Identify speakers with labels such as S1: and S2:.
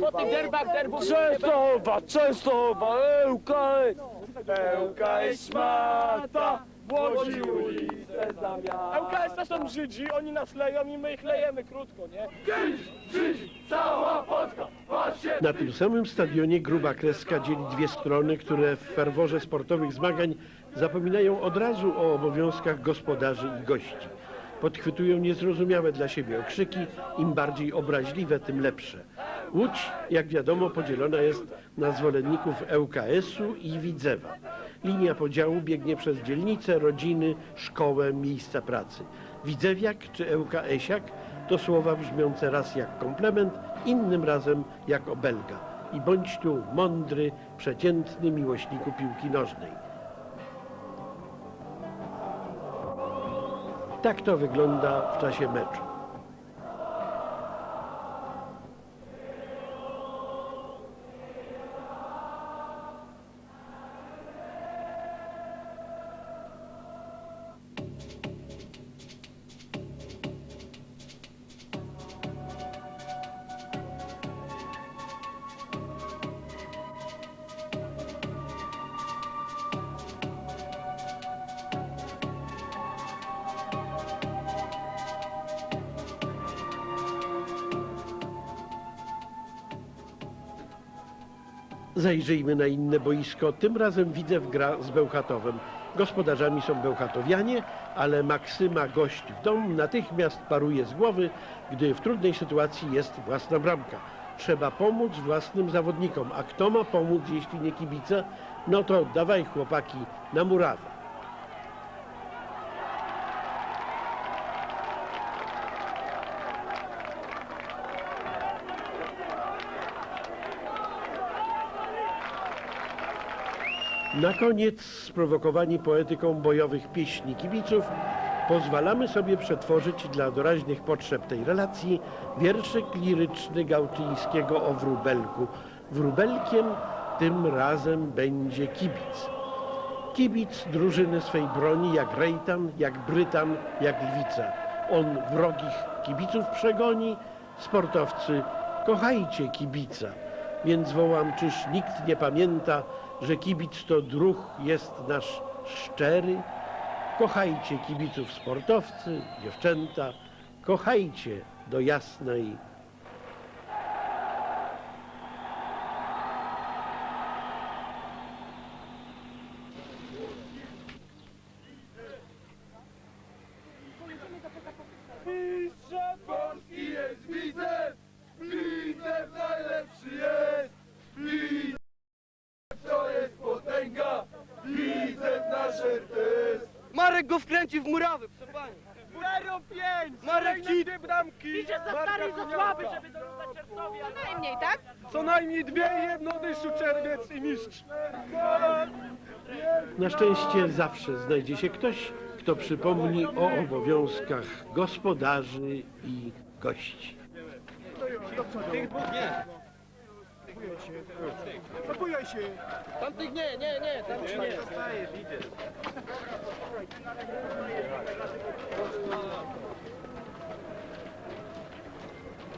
S1: po tych derbach derbów.
S2: Częstochowa, Częstochowa, ŁKS! ŁKS szmata, Łodzi ulicę zamiast.
S3: ŁKS to są Żydzi, oni nas leją i my ich lejemy krótko, nie?
S2: Cała Polska, patrzcie!
S4: Na tym samym stadionie gruba kreska dzieli dwie strony, które w ferworze sportowych zmagań zapominają od razu o obowiązkach gospodarzy i gości. Podchwytują niezrozumiałe dla siebie okrzyki, im bardziej obraźliwe, tym lepsze. Łódź, jak wiadomo, podzielona jest na zwolenników ŁKS-u i Widzewa. Linia podziału biegnie przez dzielnice, rodziny, szkołę, miejsca pracy. Widzewiak czy ŁKS-iak to słowa brzmiące raz jak komplement, innym razem jak obelga. I bądź tu mądry, przeciętny miłośniku piłki nożnej. Tak to wygląda w czasie meczu. Zajrzyjmy na inne boisko. Tym razem Widzew gra z Bełchatowem. Gospodarzami są Bełchatowianie, ale Maksyma gość w dom natychmiast paruje z głowy, gdy w trudnej sytuacji jest własna bramka. Trzeba pomóc własnym zawodnikom, a kto ma pomóc, jeśli nie kibice? No to dawaj chłopaki na murawę. Na koniec, sprowokowani poetyką bojowych pieśni kibiców, pozwalamy sobie przetworzyć dla doraźnych potrzeb tej relacji wierszyk liryczny Gałczyńskiego o wróbelku. Wróbelkiem tym razem będzie kibic. Kibic drużyny swej broni jak Rejtan, jak Brytan, jak Lwica. On wrogich kibiców przegoni, sportowcy kochajcie kibica. Więc wołam, czyż nikt nie pamięta, że kibic to druh jest nasz szczery? Kochajcie kibiców sportowcy, dziewczęta, kochajcie do jasnej
S2: Mistrzem Polski jest Widzew! Widzew najlepszy jest! Widzew to jest potęga! Widzew nasz RTS!
S3: Marek go wkręci w murawy, proszę pani. 0-5! Marek ci dwie bramki!
S1: Idzie za stary i za słaby, żeby dorównać Czerwcowi. ale-
S5: Najmniej, tak?
S3: Co najmniej dwie i jedno dyszu czerwiec i mistrz.
S4: Na szczęście zawsze znajdzie się ktoś, kto przypomni o obowiązkach gospodarzy i gości.
S3: Tamtych nie, nie, nie, tamtych nie.